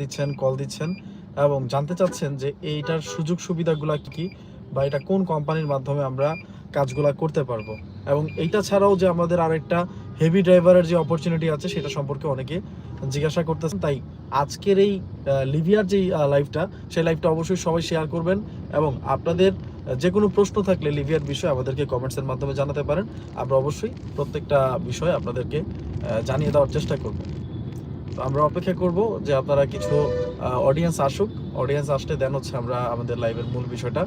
দিচ্ছেন কল দিচ্ছেন এবং জানতে চাচ্ছেন যে এইটার সুযোগ সুবিধাগুলো কি কি বা এটা কোন কোম্পানির মাধ্যমে আমরা কাজগুলা করতে পারব। এবং এইটা ছাড়াও যে আমাদের আরেকটা হেভি ড্রাইভারের যে অপরচুনিটি আছে সেটা সম্পর্কে অনেকে জিজ্ঞাসা করতেছেন। তাই আজকের এই আহ, লিবিয়ার যে লাইভটা সেই লাইভটা অবশ্যই সবাই শেয়ার করবেন এবং আপনাদের যে কোনো প্রশ্ন থাকলে লিবিয়ার বিষয়ে আমাদেরকে কমেন্টসের মাধ্যমে জানাতে পারেন। আমরা অবশ্যই প্রত্যেকটা বিষয়ে আপনাদেরকে জানিয়ে দেওয়ার চেষ্টা করব। তো আমরা অপেক্ষা করব যে আপনারা কিছু অডিয়েন্স আসুক। অডিয়েন্স আসতে দেন হচ্ছে আমরা আমাদের লাইভের মূল বিষয়টা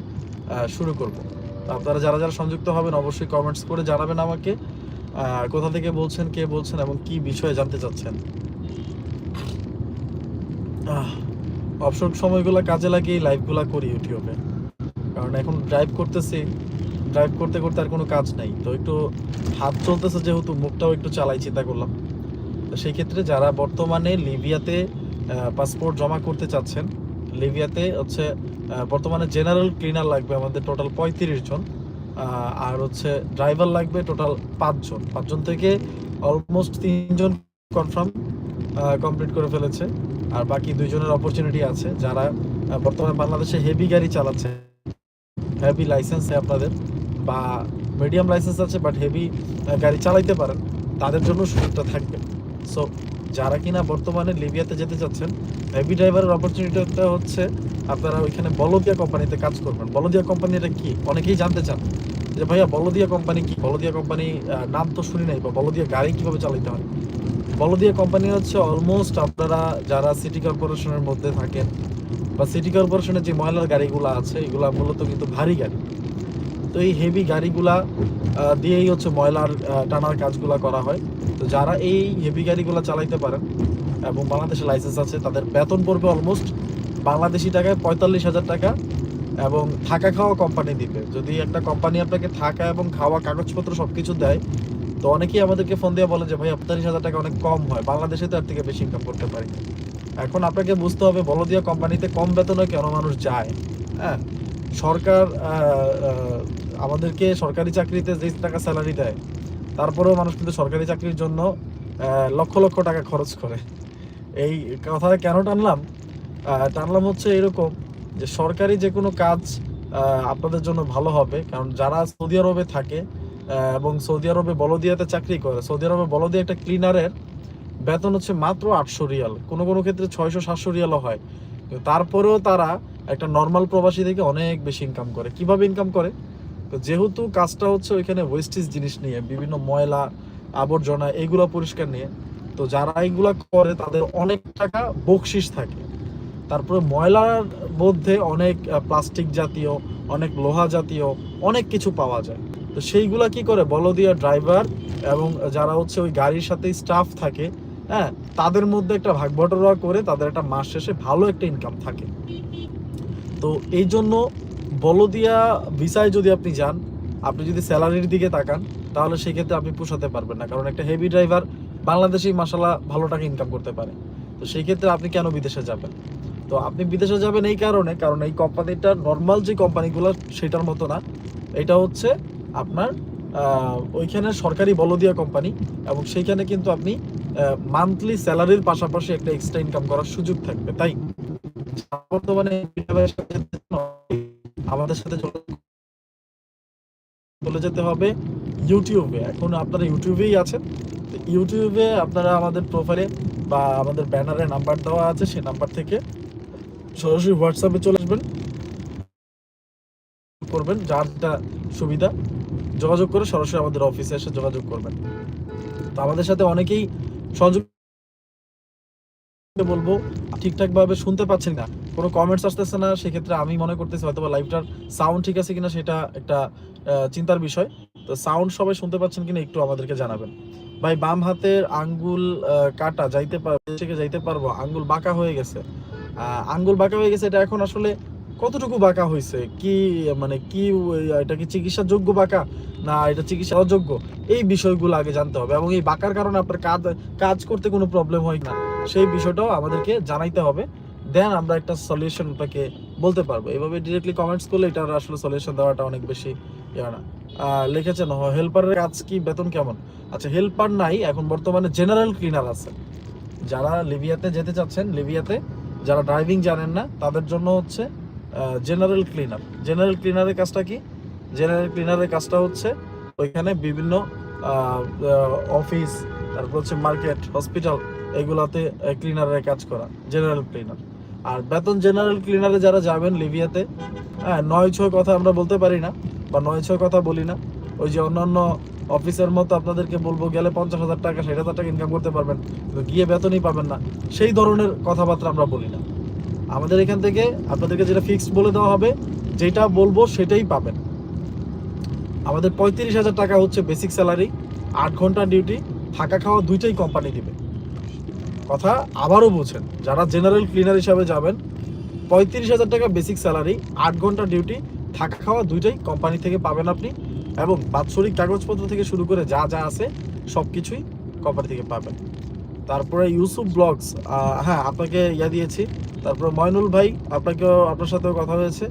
শুরু করব। তো আপনারা যারা যারা সংযুক্ত হবেন অবশ্যই কমেন্টস করে জানাবেন আমাকে। কোথা থেকে বলছেন, কে বলছেন এবং কি বিষয়ে জানতে চাচ্ছেন? অবসর সময়গুলো কাজে লাগিয়ে লাইভগুলো করি ইউটিউবে। কারণ এখন ড্রাইভ করতেছি। ড্রাইভ করতে করতে আর কোনো কাজ নাই। তো একটু হাত চলতেছে যেহেতু, মুখটাও একটু চালাই চিন্তা করলাম। সেই ক্ষেত্রে যারা বর্তমানে লিবিয়াতে পাসপোর্ট জমা করতে চাচ্ছেন, লিবিয়াতে হচ্ছে বর্তমানে জেনারেল ক্লিনার লাগবে আমাদের টোটাল পঁয়ত্রিশ জন আর হচ্ছে ড্রাইভার লাগবে টোটাল পাঁচজন পাঁচজন থেকে অলমোস্ট তিনজন কনফার্ম কমপ্লিট করে ফেলেছে। আর বাকি দুইজনের অপরচুনিটি আছে যারা বর্তমানে বাংলাদেশে হেভি গাড়ি চালাচ্ছে। হেভি লাইসেন্স আপনাদের, বা মিডিয়াম লাইসেন্স আছে বাট হেভি গাড়ি চালাইতে পারেন, তাদের জন্য সুযোগটা থাকবে। সো যারা কিনা বর্তমানে লিবিয়াতে যেতে চাচ্ছেন হেভি ড্রাইভারের অপরচুনিটিটা হচ্ছে আপনারা ওইখানে বলদিয়া কোম্পানিতে কাজ করবেন। বলদিয়া কোম্পানিটা কি? অনেকেই জানতে চান যে, ভাইয়া, বলদিয়া কোম্পানি কি? বলদিয়া কোম্পানি নাম তো শুনি নাই, বা বলদিয়া গাড়ি কীভাবে চালাতে হয়? বলদিয়া কোম্পানি হচ্ছে অলমোস্ট আপনারা যারা সিটি কর্পোরেশনের মধ্যে থাকেন, বা সিটি কর্পোরেশনের যে ময়লার গাড়িগুলো আছে, এগুলা মূলত কিন্তু ভারী গাড়ি। তো এই হেভি গাড়িগুলা দিয়েই হচ্ছে ময়লার টানার কাজগুলা করা হয়। যারা এই হেভি গাড়িগুলো চালাইতে পারেন এবং বাংলাদেশে লাইসেন্স আছে, তাদের বেতন পড়বে অলমোস্ট বাংলাদেশি টাকায় পঁয়তাল্লিশ হাজার টাকা এবং থাকা খাওয়া কোম্পানি দিবে। যদি একটা কোম্পানি আপনাকে থাকা এবং খাওয়া, কাগজপত্র সব কিছু দেয়, তো অনেকেই আমাদেরকে ফোন দিয়ে বলে যে, ভাই, পঁয়তাল্লিশ হাজার টাকা অনেক কম হয়। বাংলাদেশে তো এর থেকে বেশি ইনকাম করতে পারি এখন আপনাকে বুঝতে হবে, বলদিয়া কোম্পানিতে কম বেতনে কেন মানুষ যায়? হ্যাঁ সরকার আমাদেরকে সরকারি চাকরিতে যে টাকা স্যালারি দেয় তারপরেও মানুষ কিন্তু সরকারি চাকরির জন্য লক্ষ লক্ষ টাকা খরচ করে। এই কথা কেন টানলাম? টানলাম হচ্ছে এরকম যে সরকারি যে কোনো কাজ আপনাদের জন্য ভালো হবে, কারণ যারা সৌদি আরবে থাকে এবং সৌদি আরবে বলদিয়াতে চাকরি করে, সৌদি আরবে বলদিয়া একটা ক্লিনারের বেতন হচ্ছে মাত্র আটশো রিয়াল। কোনো কোনো ক্ষেত্রে ছয়শো, সাতশো রিয়ালও হয়। তারপরেও তারা একটা নর্মাল প্রবাসী থেকে অনেক বেশি ইনকাম করে। কীভাবে ইনকাম করে? তো যেহেতু কাজটা হচ্ছে ওইখানে ওয়েস্টেজ জিনিস নিয়ে, বিভিন্ন ময়লা, আবর্জনা, এগুলো পরিষ্কার নিয়ে, তো যারা এগুলা করে তাদের অনেক টাকা বকশিস থাকে। তারপরে ময়লার মধ্যে অনেক প্লাস্টিক জাতীয়, অনেক লোহা জাতীয়, অনেক কিছু পাওয়া যায়। তো সেইগুলা কি করে? বলদিয়া ড্রাইভার এবং যারা হচ্ছে ওই গাড়ির সাথে স্টাফ থাকে হ্যাঁ তাদের মধ্যে একটা ভাগ করে তাদের একটা মাস শেষে ভালো একটা ইনকাম থাকে। তো এই জন্য বলদিয়া ভিসায় যদি আপনি যান, আপনি যদি স্যালারির দিকে তাকান, তাহলে সেক্ষেত্রে আপনি পোষাতে পারবেন না। কারণ একটা হেভি ড্রাইভার বাংলাদেশেই মাসালা ভালো টাকা ইনকাম করতে পারে। তো সেই ক্ষেত্রে আপনি কেন বিদেশে যাবেন? তো আপনি বিদেশে যাবেন এই কারণে, কারণ এই কোম্পানিটা নর্মাল যে কোম্পানিগুলো সেটার মতো না। এটা হচ্ছে আপনার ওইখানে সরকারি বলদিয়া কোম্পানি এবং সেইখানে কিন্তু আপনি মান্থলি স্যালারির পাশাপাশি একটা এক্সট্রা ইনকাম করার সুযোগ থাকবে। তাই বর্তমানে আমাদের সাথে চলে যেতে হবে ইউটিউবে। এখন আপনারা ইউটিউবেই আছেন। ইউটিউবে আপনারা আমাদের প্রোফাইলে বা আমাদের ব্যানারে নাম্বার দেওয়া আছে, সেই নাম্বার থেকে সরাসরি হোয়াটসঅ্যাপে চলে আসবেন। করবেন যার যেটা সুবিধা। যোগাযোগ করে সরাসরি আমাদের অফিসে এসে যোগাযোগ করবেন। তো আমাদের সাথে অনেকেই সংযোগ বলব, ঠিকঠাকভাবে শুনতে পাচ্ছেন না। কোনো কমেন্টস আসতেছে না, সেক্ষেত্রে আমি মনে করতেছি হয়তো লাইভটার সাউন্ড ঠিক আছে কিনা সেটা একটা চিন্তার বিষয়। তো সাউন্ড সবাই শুনতে পাচ্ছেন কিনা একটু আমাদেরকে জানাবেন। ভাই, বাম হাতের আঙ্গুল কাটা, যাইতে থেকে যাইতে পারব, আঙ্গুল বাঁকা হয়ে গেছে। আঙ্গুল বাঁকা হয়ে গেছে, এটা এখন আসলে কতটুকু বাঁকা হয়েছে কি মানে কি, এটা কি চিকিৎসা যোগ্য বাঁকা, না এটা চিকিৎসা অযোগ্য? এই বিষয়গুলো আগে জানতে হবে এবং এই বাঁকার কারণে আপনার কাজ কাজ করতে কোনো প্রবলেম হয় না সেই বিষয়টাও আমাদেরকে জানাইতে হবে। দেন আমরা একটা সলিউশন আপনাকে বলতে পারব। এভাবে ডিরেক্টলি কমেন্টস করলে এটার আসলে সলিউশন দেওয়াটা অনেক বেশি ইয়ে না। লিখেছেন হেল্পারের কাজ কি? বেতন কেমন? আচ্ছা হেল্পার নাই, এখন বর্তমানে জেনারেল ক্লিনার আছে। যারা লিবিয়াতে যেতে চাচ্ছেন, লিবিয়াতে যারা ড্রাইভিং জানেন না, তাদের জন্য হচ্ছে জেনারেল ক্লিনার জেনারেল ক্লিনারের কাজটা কি? জেনারেল ক্লিনারের কাজটা হচ্ছে, ওইখানে বিভিন্ন অফিস তারপর হচ্ছে মার্কেট হসপিটাল এগুলাতে ক্লিনারের কাজ করা জেনারেল ক্লিনার আর বেতন জেনারেল ক্লিনারে যারা যাবেন লিবিয়াতে হ্যাঁ নয় ছয় কথা আমরা বলতে পারি না, বা নয় ছয় কথা বলি না। ওই যে অন্যান্য অফিসের মতো আপনাদেরকে বলব, গেলে পঞ্চাশ হাজার টাকা, ষাট হাজার টাকা ইনকাম করতে পারবেন, কিন্তু গিয়ে বেতনই পাবেন না। সেই ধরনের কথাবার্তা আমরা বলি না। আমাদের এখান থেকে আপনাদেরকে যেটা ফিক্সড বলে দেওয়া হবে, যেটা বলব সেটাই পাবেন। আমাদের পঁয়ত্রিশ হাজার টাকা হচ্ছে বেসিক স্যালারি আট ঘণ্টা ডিউটি থাকা খাওয়া দুইটাই কোম্পানি দিবে। কথা আবারও বোঝেন যারা জেনারেল ক্লিনার হিসাবে যাবেন, পঁয়ত্রিশ হাজার টাকা বেসিক স্যালারি আট ঘণ্টা ডিউটি থাকা খাওয়া দুইটাই কোম্পানি থেকে পাবেন আপনি এবং বাৎসরিক কাগজপত্র থেকে শুরু করে যা যা আছে সব কিছুই কোম্পানি থেকে পাবেন। তারপরে ইউসুফ ব্লগস হ্যাঁ আপনাকে ইয়া দিয়েছি। তারপরে ময়নুল ভাই, আপনাকেও, আপনার সাথেও কথা হয়েছে।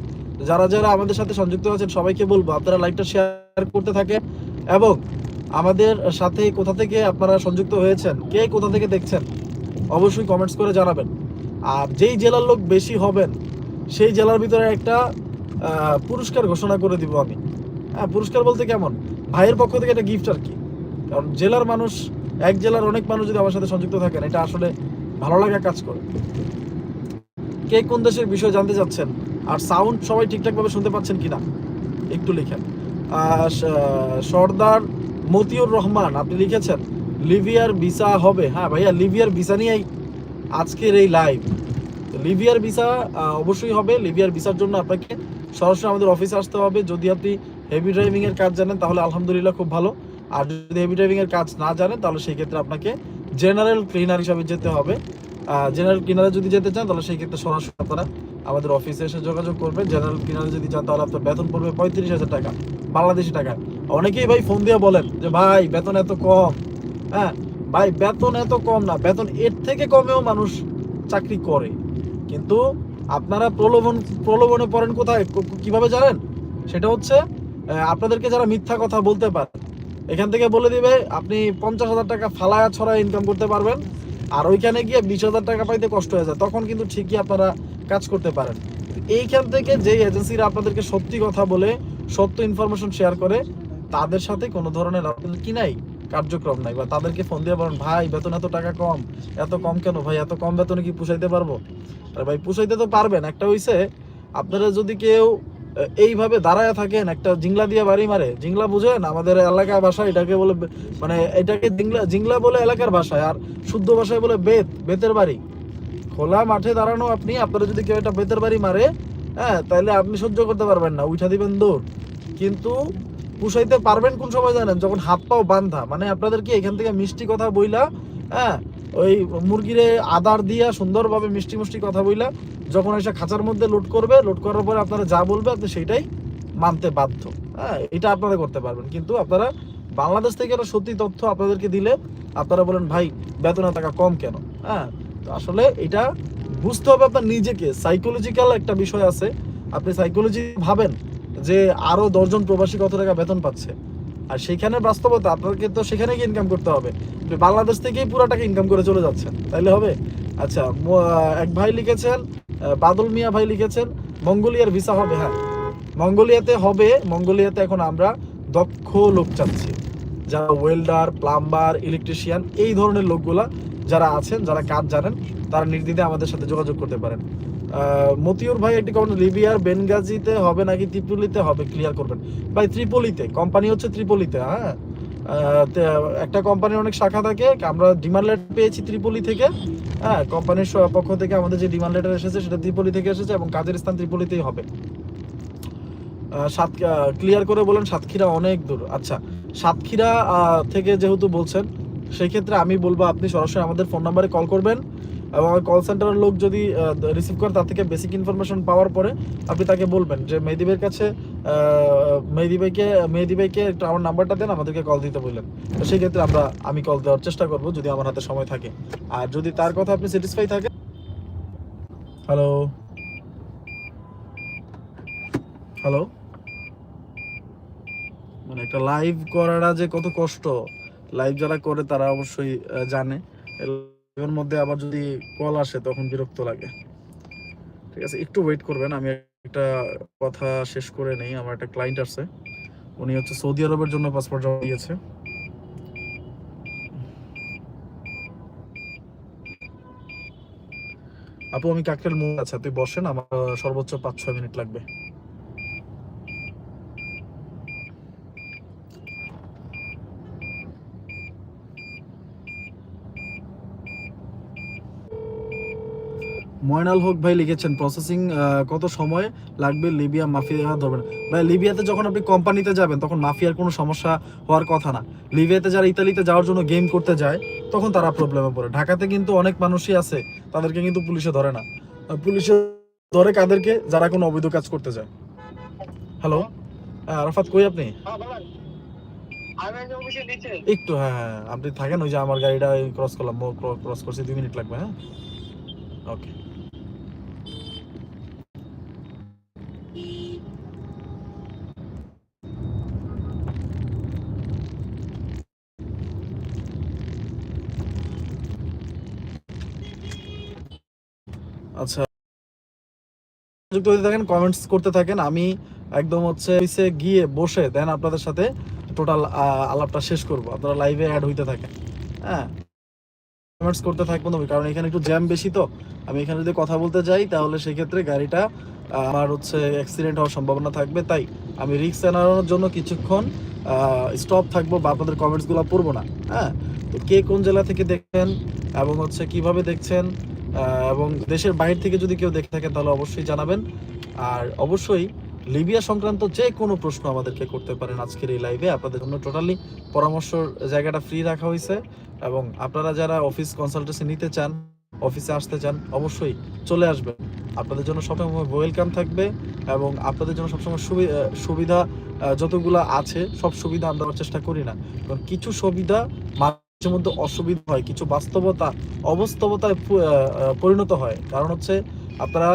যারা যারা আমাদের সাথে সংযুক্ত আছেন, সবাইকে বলব আপনারা লাইভটা শেয়ার করতে থাকে এবং আমাদের সাথে কোথা থেকে আপনারা সংযুক্ত হয়েছেন, কে কোথা থেকে দেখছেন অবশ্যই কমেন্টস করে জানাবেন। আর যেই জেলার লোক বেশি হবেন, সেই জেলার ভিতরে একটা পুরস্কার ঘোষণা করে দিব আমি। হ্যাঁ পুরস্কার বলতে কেমন? ভাইয়ের পক্ষ থেকে একটা গিফট আর কি। কারণ জেলার মানুষ, এক জেলার অনেক মানুষ যদি আমার সাথে সংযুক্ত থাকেন, এটা আসলে ভালো লাগা কাজ করে। কে কোন দেশের বিষয় জানতে চাচ্ছেন? আর সাউন্ড সবাই ঠিকঠাক ভাবে শুনতে পাচ্ছেন কিনা? একটু লিখেন। সর্দার মতিউর রহমান, আপনি লিখেছেন লিবিয়ার ভিসা হবে। হ্যাঁ ভাইয়া লিবিয়ার ভিসা নিয়েই আজকের এই লাইভ লিবিয়ার ভিসা অবশ্যই হবে। লিবিয়ার ভিসার জন্য আপনাকে সরাসরি আমাদের অফিসে আসতে হবে। যদি আপনি হেভি ড্রাইভিং এর কাজ জানেন, তাহলে আলহামদুলিল্লাহ খুব ভালো। আর যদি হেভি ড্রাইভিং এর কাজ না জানেন, তাহলে সেই ক্ষেত্রে আপনাকে জেনারেল ক্লিনার হিসাবে যেতে হবে। জেনারেল ক্লিনারে যদি যেতে চান, তাহলে সেই ক্ষেত্রে সরাসরি আপনারা আমাদের অফিসে এসে যোগাযোগ করবেন। জেনারেল ক্লিনারে যদি যান, তাহলে আপনার বেতন পড়বে পঁয়ত্রিশ হাজার টাকা। বাংলাদেশি টাকা। অনেকেই ভাই ফোন দিয়ে বলেন যে, ভাই, বেতন এত কম। হ্যাঁ ভাই, বেতন এত কম না। বেতন এর থেকে কমেও মানুষ চাকরি করে। কিন্তু আপনারা প্রলোভন, প্রলোভনে পড়েন কোথায়? কীভাবে জানেন? সেটা হচ্ছে আপনাদেরকে যারা মিথ্যা কথা বলতে পারে, এখান থেকে বলে দিবে, আপনি পঞ্চাশ হাজার টাকা ফালায়া ছড়া ইনকাম করতে পারবেন। আর ওইখানে গিয়ে বিশ হাজার টাকা পাইতে কষ্ট হয়ে যায়। তখন কিন্তু ঠিকই আপনারা কাজ করতে পারেন। এইখান থেকে যে এজেন্সিরা আপনাদেরকে সত্যি কথা বলে, সত্য ইনফরমেশন শেয়ার করে, তাদের সাথে কোনো ধরনের আপনাদের কি নাই। কার্যক্রম নাই বা তাদেরকে ফোন দিয়ে বলেন, ভাই, বেতন এত টাকা কম, এত কম কেন? ভাই, এত কম বেতনে কি পুষাইতে পারব? আরে ভাই, পুষাইতে তো পারবেন। একটা হইছে, আপনারা যদি কেউ এইভাবে দাঁড়ায় থাকেন, একটা জিংলা দিয়ে বাড়ি মারে। জিংলা বুঝেন, আমাদের এলাকা ভাষা এটাকে বলে মানে এটাকে জিংলা জিংলা বলে এলাকার ভাষায়, আর শুদ্ধ ভাষায় বলে বেত, বেতের বাড়ি। খোলা মাঠে দাঁড়ানো আপনি, আপনারা যদি কেউ একটা বেতের বাড়ি মারে হ্যাঁ তাহলে আপনি সহ্য করতে পারবেন না, উঠা দিবেন দৌড়। কিন্তু পুষাইতে পারবেন কোন সময় জানেন? যখন হাত পাও বান্ধা। মানে আপনাদেরকে এখান থেকে মিষ্টি কথা বইলা হ্যাঁ? ওই মুরগিরে আদার দিয়া সুন্দরভাবে মিষ্টি মিষ্টি কথা বইলা, যখন এসে খাঁচার মধ্যে লোড করবে লোড করার পরে আপনারা যা বলবে, আপনি সেইটাই মানতে বাধ্য। হ্যাঁ এটা আপনারা করতে পারবেন। কিন্তু আপনারা বাংলাদেশ থেকে একটা সত্যি তথ্য আপনাদেরকে দিলে, আপনারা বলেন, ভাই, বেতনের টাকা কম কেন? হ্যাঁ তো আসলে এটা বুঝতে হবে আপনার নিজেকে। সাইকোলজিক্যাল একটা বিষয় আছে। আপনি সাইকোলজি ভাবেন যে আরও দশজন প্রবাসী কত টাকা বেতন পাচ্ছে। আর সেখানে বাস্তবতা, আপনাকে তো সেখানে গিয়ে ইনকাম করতে হবে। বাংলাদেশ থেকেই পুরো টাকা ইনকাম করে চলে যাচ্ছেন তাইলে হবে? আচ্ছা এক ভাই লিখেছেন বাদল মিয়া ভাই লিখেছেন, মঙ্গোলিয়ার ভিসা হবে হ্যাঁ। মঙ্গোলিয়াতে হবে, মঙ্গোলিয়াতে এখন আমরা দক্ষ লোক চাচ্ছি। যারা ওয়েল্ডার প্লাম্বার ইলেকট্রিশিয়ান এই ধরনের লোকগুলা যারা আছেন, যারা কাজ জানেন, তারা নির্দ্বিধে আমাদের সাথে যোগাযোগ করতে পারেন। মতিউর ভাই একটি কমেন্ট লিবিয়ার বেনগাজিতে হবে নাকি ত্রিপলিতে হবে? ক্লিয়ার করবেন। ভাই, ত্রিপলিতে কোম্পানি হচ্ছে ত্রিপলিতে হ্যাঁ? একটা কোম্পানির অনেক শাখা থাকে, আমরা ডিমান্ড লেটার পেয়েছি ত্রিপলি থেকে হ্যাঁ? কোম্পানির পক্ষ থেকে আমাদের যে ডিমান্ড লেটার এসেছে, সেটা ত্রিপলি থেকে এসেছে এবং কাজের স্থান ত্রিপলিতেই হবে। সাত ক্লিয়ার করে বলেন, সাতক্ষীরা অনেক দূর। আচ্ছা সাতক্ষীরা থেকে যেহেতু বলছেন, সেক্ষেত্রে আমি বলব, আপনি সরাসরি আমাদের ফোন নাম্বারে কল করবেন। এবং কল সেন্টারের লোক যদি রিসিভ করে তার থেকে বেসিক ইনফরমেশন পাওয়ার পরে আপনি তাকে বলবেন যে মেহেদি ভাইয়ের কাছে আহ, মেহেদি ভাইকে মেহেদি ভাইকে একটু আমার নাম্বারটা দেন আমাদেরকে কল দিতে বললেন। তো সেই ক্ষেত্রে আমরা আমি কল দেওয়ার চেষ্টা করব যদি আমার হাতে সময় থাকে। আর যদি তার কথা আপনি স্যাটিসফাই থাকে হ্যালো হ্যালো মানে একটা লাইভ করাটা যে কত কষ্ট। লাইভ যারা করে তারা অবশ্যই জানে। এর মধ্যে আবার যদি কল আসে তখন বিরক্ত লাগে। ঠিক আছে, একটু ওয়েট করবেন, আমি একটা কথা শেষ করে নেই, আমার একটা ক্লায়েন্ট আছে। উনি হচ্ছে সৌদি আরবের জন্য পাসপোর্ট জমা দিয়েছে। আপু, আমি কাকরেল মোড় আছে, তুই বসেন, আমার সর্বোচ্চ পাঁচ ছয় মিনিট লাগবে। ময়নাল হক ভাই লিখেছেন প্রসেসিং কত সময় লাগবে লিবিয়া মাফিয়া ধরবেন ভাই লিবিয়াতে যখন আপনি কোম্পানিতে যাবেন তখন মাফিয়ার কোনো সমস্যা হওয়ার কথা না। লিবিয়াতে যারা ইতালিতে যাওয়ার জন্য গেম করতে যায় তখন তারা প্রবলেমে পড়ে। ঢাকাতে কিন্তু অনেক মানুষই আছে তাদেরকে কিন্তু পুলিশে ধরে না। পুলিশে ধরে কাদেরকে যারা কোনো অবৈধ কাজ করতে যায়। হ্যালো আরাফাত কই আপনি? হ্যাঁ একটু হ্যাঁ হ্যাঁ আপনি থাকেন ওই যে আমার গাড়িটা ক্রস করলাম ক্রস করছি দুই মিনিট লাগবে হ্যাঁ? ওকে আচ্ছা। যুক্ত হতে থাকেন কমেন্টস করতে থাকেন, আমি একদম হচ্ছে গিয়ে বসে দেন আপনাদের সাথে টোটাল আলাপটা শেষ করব। আপনারা লাইভে অ্যাড হইতে থাকেন। হ্যাঁ। কমেন্টস করতে থাকবেন তবে কারণ এখানে একটু জ্যাম বেশি তো। আমি এখানে যদি কথা বলতে যাই, তাহলে সেক্ষেত্রে গাড়িটা আমার হচ্ছে অ্যাক্সিডেন্ট হওয়ার সম্ভাবনা থাকবে। তাই আমি রিক্স এড়ানোর জন্য কিছুক্ষণ স্টপ থাকব বা আপনাদের কমেন্টসগুলো পড়ব না। হ্যাঁ। তো কে কোন জেলা থেকে দেখছেন এবং হচ্ছে কীভাবে দেখছেন এবং দেশের বাইরে থেকে যদি কেউ দেখে থাকেন তাহলে অবশ্যই জানাবেন। আর অবশ্যই লিবিয়া সংক্রান্ত যে কোনো প্রশ্ন আমাদেরকে করতে পারেন আজকের এই লাইভে আপনাদের জন্য টোটালি পরামর্শর জায়গাটা ফ্রি রাখা হয়েছে। এবং আপনারা যারা অফিস কনসালটেন্সি নিতে চান অফিসে আসতে চান, অবশ্যই চলে আসবেন। আপনাদের জন্য সবসময় ওয়েলকাম থাকবে এবং আপনাদের জন্য সবসময় সুবি- সুবিধা যতগুলো আছে, সব সুবিধা আমরা চেষ্টা করি না। কিছু সুবিধা মাঝে মধ্যে অসুবিধা হয়, কিছু বাস্তবতা, অবাস্তবতায় পরিণত হয়। কারণ হচ্ছে আপনারা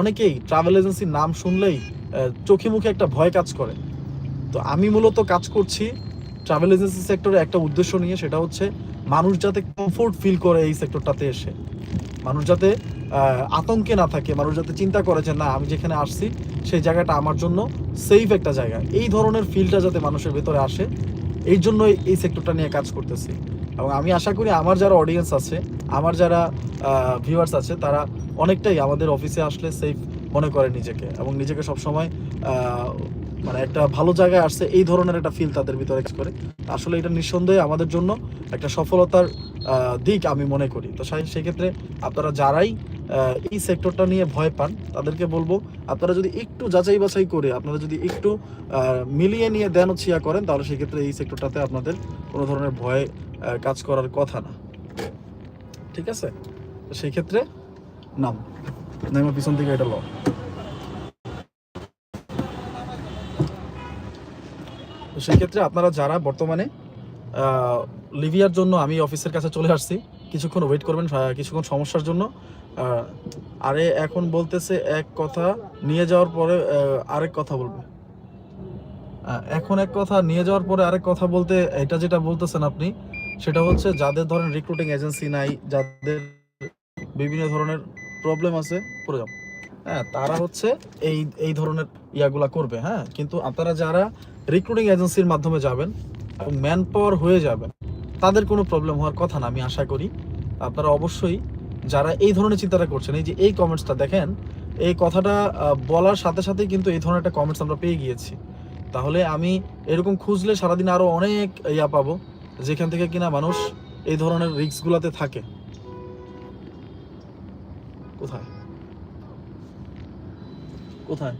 অনেকেই ট্রাভেল এজেন্সির নাম শুনলেই চোখে মুখে একটা ভয় কাজ করে। তো আমি মূলত কাজ করছি ট্রাভেল এজেন্সি সেক্টরে একটা উদ্দেশ্য নিয়ে, সেটা হচ্ছে মানুষ যাতে কমফোর্ট ফিল করে এই সেক্টরটাতে এসে। মানুষ যাতে আতঙ্কে না থাকে, মানুষ যাতে চিন্তা করে যে না, আমি যেখানে আসছি, সেই জায়গাটা আমার জন্য সেফ একটা জায়গা। এই ধরনের ফিলটা যাতে মানুষের ভেতরে আসে এই জন্যই এই সেক্টরটা নিয়ে কাজ করতেছি। এবং আমি আশা করি আমার যারা অডিয়েন্স আছে, আমার যারা ভিউয়ার্স আছে, তারা অনেকটাই আমাদের অফিসে আসলে সেফ মনে করে নিজেকে এবং নিজেকে সবসময় মানে একটা ভালো জায়গায় আসছে, এই ধরনের একটা ফিল তাদের ভিতরে করে। আসলে এটা নিঃসন্দেহে আমাদের জন্য একটা সফলতার দিক আমি মনে করি। তো সেক্ষেত্রে আপনারা যারাই এই সেক্টরটা নিয়ে ভয় পান তাদেরকে বলব আপনারা যদি একটু যাচাই বাছাই করে আপনারা যদি একটু মিলিয়ে নিয়ে দেন ছিয়া করেন তাহলে সেক্ষেত্রে এই সেক্টরটাতে আপনাদের কোনো ধরনের ভয় কাজ করার কথা না। ঠিক আছে? সেই ক্ষেত্রে নাম। নামের পিছন থেকে এটা ল সেই ক্ষেত্রে আপনারা যারা বর্তমানে আহ, লিবিয়ার জন্য আমি অফিসের কাছে চলে আসছি কিছুক্ষণ ওয়েট করবেন কিছুক্ষণ সমস্যার জন্য আরে এখন বলতেছে এক কথা, নিয়ে যাওয়ার পরে আরেক কথা বলবে। এখন এক কথা, নিয়ে যাওয়ার পরে আরেক কথা বলতে, এটা যেটা বলতেছেন আপনি, সেটা হচ্ছে যাদের ধরেন রিক্রুটিং এজেন্সি নাই, যাদের বিভিন্ন ধরনের প্রবলেম আছে, পড়ে যাও। হ্যাঁ তারা হচ্ছে এই এই ধরনের ইয়াগুলা করবে হ্যাঁ। কিন্তু আপনারা যারা রিক্রুটিং এজেন্সির মাধ্যমে যাবেন এবং ম্যান পাওয়ার হয়ে যাবেন, তাদের কোনো প্রবলেম হওয়ার কথা না, আমি আশা করি। আপনারা অবশ্যই যারা এই ধরনের চিন্তাটা করছেন, এই যে এই কমেন্টসটা দেখেন, এই কথাটা বলার সাথে সাথেই কিন্তু এই ধরনের একটা কমেন্টস আমরা পেয়ে গিয়েছি। তাহলে আমি এরকম খুঁজলে সারাদিন আরও অনেক ইয়া পাবো, যেখান থেকে কিনা মানুষ এই ধরনের রিক্সগুলোতে থাকে। কোথায়? কোথায়?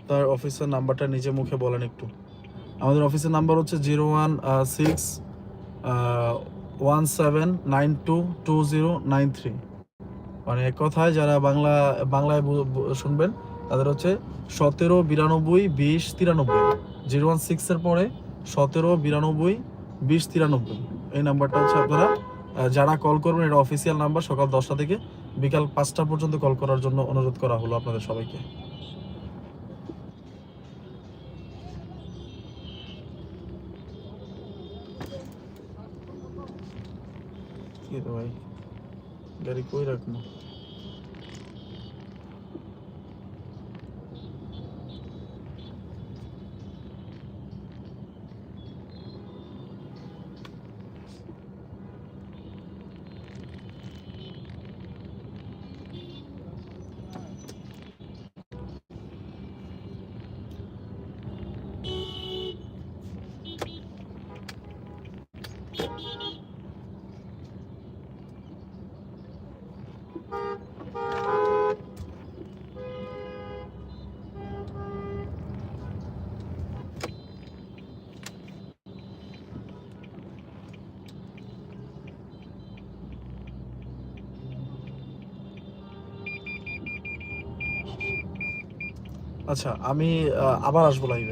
আপনার অফিসের নাম্বারটা নিজে মুখে বলেন একটু। আমাদের অফিসের নাম্বার হচ্ছে zero one six one seven, nine two two zero, nine three. মানে এক কথায় যারা বাংলা, বাংলায় শুনবেন, তাদের হচ্ছে সতেরো, বিরানব্বই, বিশ, তিরানব্বই। জিরো ওয়ান সিক্সের পরে সতেরো, বিরানব্বই, বিশ, তিরানব্বই। এই নাম্বারটা হচ্ছে আপনারা যারা কল করবেন, এটা অফিসিয়াল নাম্বার, সকাল দশটা থেকে বিকাল পাঁচটা পর্যন্ত কল করার জন্য অনুরোধ করা হলো আপনাদের সবাইকে। কি রে ভাই গাড়ি কই রাখব আচ্ছা আমি আবার আসব লাইভে